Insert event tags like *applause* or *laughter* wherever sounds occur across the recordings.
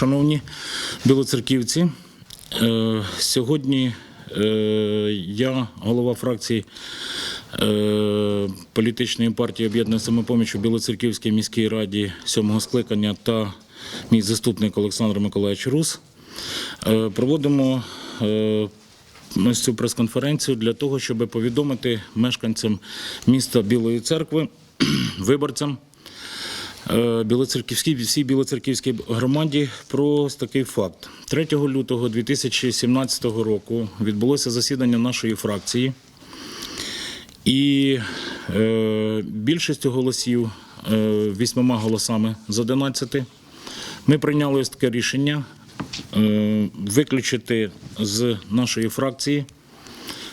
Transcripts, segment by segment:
Шановні білоцерківці, е, сьогодні е, я, голова фракції е, політичної партії Об'єднання самопоміч у Білоцерківській міській раді сьомого скликання та мій заступник Олександр Миколаївич Рус проводимо цю прес-конференцію для того, щоб повідомити мешканцям міста Білої церкви, *clears throat* виборцям. Е, Білоцерківській всій Білоцерківській громаді про такий факт. 3 лютого 2017 року відбулося засідання нашої фракції, і е, більшістю голосів, е, вісьмома голосами з 11, ми прийняли ось таке рішення е, виключити з нашої фракції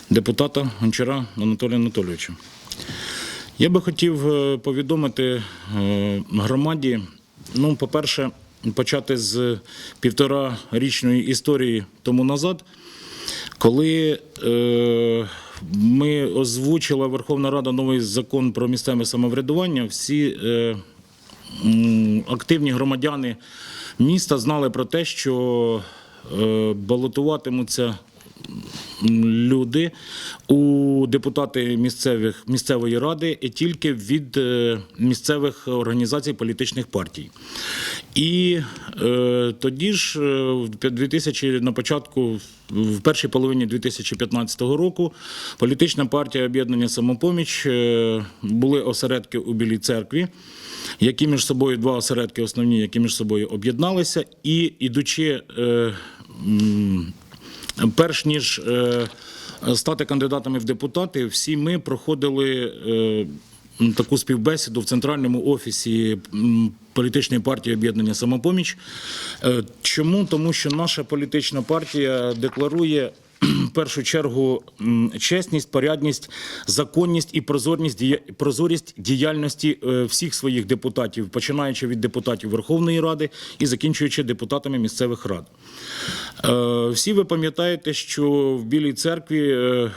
депутата Гончара Анатолія Анатолійовича. Я би хотів е, повідомити е, громаді, ну, по-перше, почати з півторарічної історії тому назад, коли е, ми озвучила Верховна Рада новий закон про місцеве самоврядування, всі активні громадяни міста знали про те, що балотуватимуться люди у депутати місцевих місцевої ради і тільки від е, місцевих організацій політичних партій. І е, тоді ж, е, в 2000, на початку, в першій половині 2015 року, політична партія об'єднання самопоміч е, були осередки у Білій церкві. Які між собою два осередки основні, які між собою об'єдналися, і ідучи е, Перш ніж е, стати кандидатами в депутати, всі ми проходили е, таку співбесіду в центральному офісі політичної партії об'єднання самопоміч. Е, Чому? Тому що наша політична партія декларує. Першу чергу чесність, порядність, законність і прозорність прозорість діяльності е, всіх своїх депутатів, починаючи від депутатів Верховної Ради і закінчуючи депутатами місцевих рад. Е, Всі ви пам'ятаєте, що в Білій церкві е,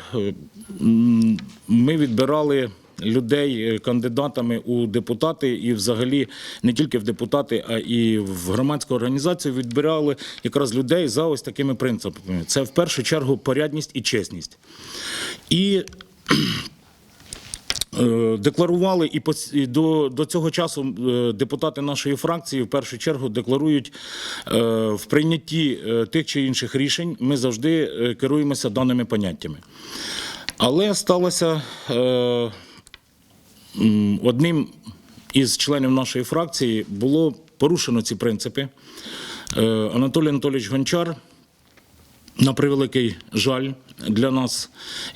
ми відбирали людей е, кандидатами у депутати, і взагалі не тільки в депутати, а і в громадську організацію відбирали якраз людей за ось такими принципами. Це в першу чергу порядність і чесність. І *clears throat* Е, Декларували і до, до цього часу е, депутати нашої фракції в першу чергу декларують в прийнятті тих чи інших рішень. Ми завжди керуємося даними поняттями. Але сталося одним із членів нашої фракції було порушено ці принципи. Е, Анатолій Анатолійович Гончар на превеликий жаль для нас.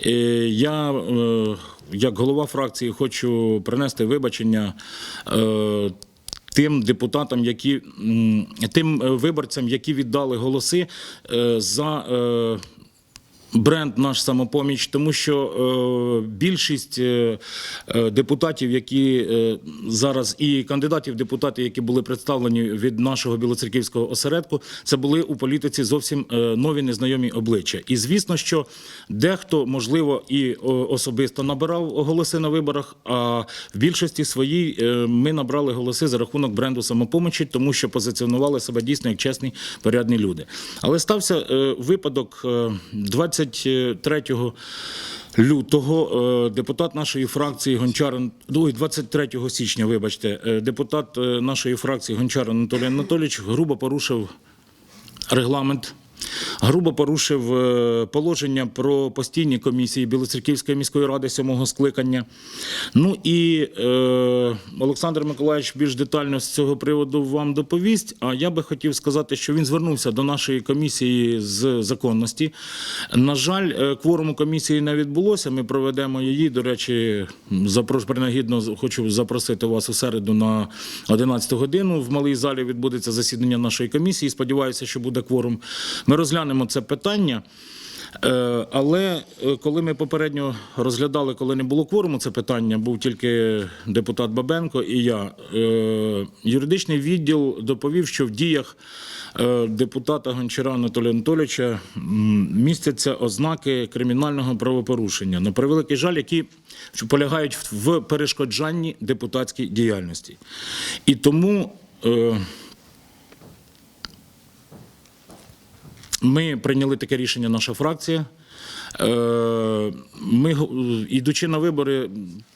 Е, Я, е, як голова фракції, хочу принести вибачення. Тим депутатам, які тим виборцям, які віддали голоси за бренд наш самопоміч, тому що е, більшість е, е, депутатів, які зараз і кандидатів в депутати, які були представлені від нашого білоцерківського осередку, це були у політиці зовсім нові незнайомі обличчя. І звісно, що дехто можливо і особисто набирав голоси на виборах. А в більшості своїй ми набрали голоси за рахунок бренду самопомочі, тому що позиціонували себе дійсно як чесні порядні люди. Але стався випадок е, 23 лютого. е, Депутат нашої фракції Гончар ой, 23 січня, вибачте, е, депутат е, нашої фракції Гончар Анатолій Анатолійович грубо порушив регламент. Грубо порушив е, положення про постійні комісії Білоцерківської міської ради сьомого скликання. Ну і е, Олександр Миколаївич більш детально з цього приводу вам доповість. А я би хотів сказати, що він звернувся до нашої комісії з законності. На жаль, е, кворуму комісії не відбулося. Ми проведемо її. До речі, запрош... принагідно хочу запросити вас у середу на 11 годину. В малій залі відбудеться засідання нашої комісії. Сподіваюся, що буде кворум. Ми розглянемо це питання. Е, Але е, коли ми попередньо розглядали, коли не було кворуму, це питання, був тільки депутат Бабенко і я. е, Юридичний відділ доповів, що в діях депутата Гончара Анатолія Анатолійовича містяться ознаки кримінального правопорушення. На превеликий жаль, які полягають в перешкоджанні депутатській діяльності. І тому. Ми прийняли таке рішення, наша фракція. Е, Ми, ідучи на вибори,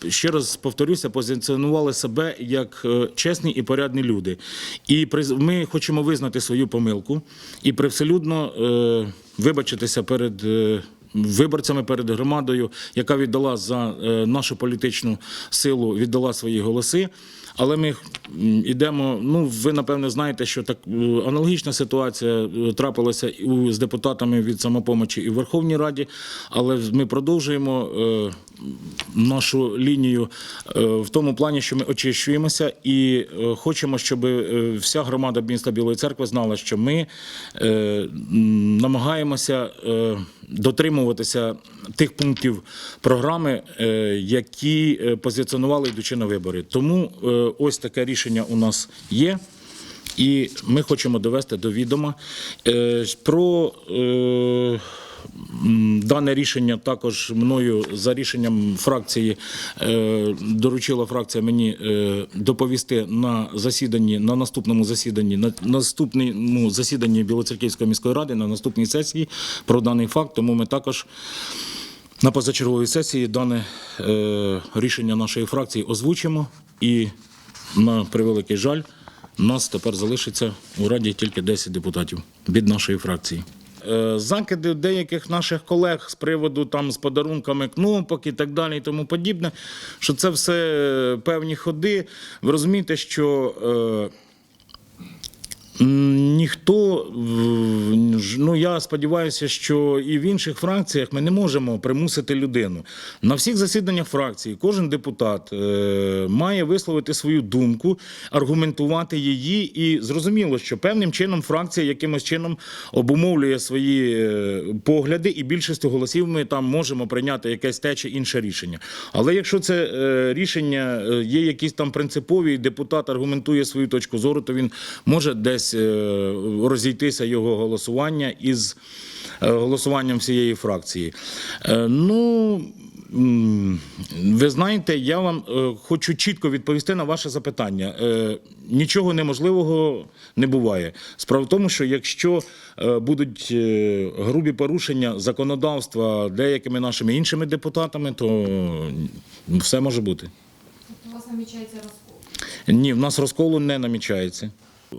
ще раз повторюся, позиціонували себе як е, чесні і порядні люди. І ми хочемо визнати свою помилку і привселюдно е, вибачитися перед. Виборцями перед громадою, яка віддала за е, нашу політичну силу, віддала свої голоси. Але ми йдемо. Ну, ви напевне знаєте, що так е, аналогічна ситуація е, трапилася і з депутатами від самопомочі і в Верховній Раді. Але ми продовжуємо нашу лінію в тому плані, що ми очищуємося і хочемо, щоб вся громада міста Білої церкви знала, що ми намагаємося дотримуватися тих пунктів програми, е, які е, позиціонували йдучи на вибори. Тому е, ось таке рішення у нас є. І ми хочемо довести до відома про дане рішення також мною за рішенням фракції е, доручила фракція мені е, доповісти на засіданні на наступному засіданні на наступному засіданні Білоцерківської міської ради на наступній сесії про даний факт. Тому ми також. На позачерговій сесії дане е, рішення нашої фракції озвучимо, і на превеликий жаль, нас тепер залишиться у раді тільки 10 депутатів від нашої фракції. Е, Закиди деяких наших колег з приводу там з подарунками кнопок і так далі, і тому подібне, що це все е, певні ходи. Ви розумієте, що. Ніхто, ну я сподіваюся, що і в інших фракціях ми не можемо примусити людину. На всіх засіданнях фракції кожен депутат е, має висловити свою думку, аргументувати її, і зрозуміло, що певним чином фракція якимось чином обумовлює свої е, погляди, і більшістю голосів ми там можемо прийняти якесь те чи інше рішення. Але якщо це е, рішення є якісь там принципові, і депутат аргументує свою точку зору, то він може десь е, розійтися його голосування із е, голосуванням всієї фракції. Е, Ну. Ви знаєте, я вам хочу чітко відповісти на ваше запитання. Нічого неможливого не буває. Справа в тому, що якщо будуть грубі порушення законодавства деякими нашими іншими депутатами, то все може бути. У вас намічається розкол. Ні, в нас розколу не намічається.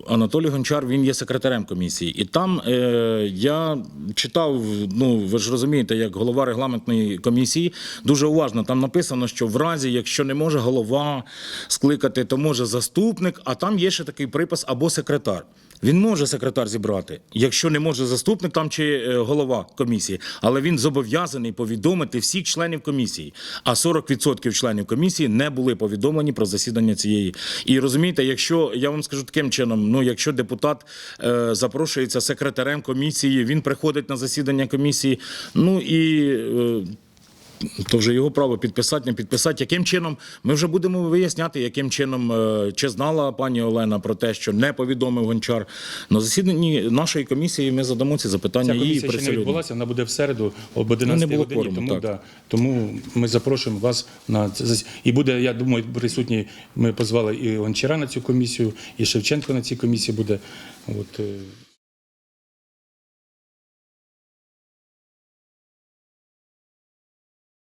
Анатолій Гончар він є секретарем комісії, і там е, я читав. Ну ви ж розумієте, як голова регламентної комісії дуже уважно. Там написано, що в разі, якщо не може голова скликати, то може заступник. А там є ще такий припис або секретар. Він може секретар зібрати, якщо не може заступник там чи е, голова комісії, але він зобов'язаний повідомити всіх членів комісії. А 40% членів комісії не були повідомлені про засідання цієї. І розумієте, якщо я вам скажу таким чином, ну якщо депутат е, запрошується секретарем комісії, він приходить на засідання комісії, ну і. Е, то вже його право підписати, не підписати. Яким чином ми вже будемо виясняти, яким чином е, чи знала пані Олена про те, що не повідомив гончар на засіданні нашої комісії. Ми задамо ці запитання Ця комісія ще не відбулася, вона буде в середу об 11 було годині. кворуму, тому, так. да, тому ми запрошуємо вас на це. І буде, я думаю, присутні. Ми позвали і Гончара на цю комісію, і Шевченко на цій комісії буде. От, е,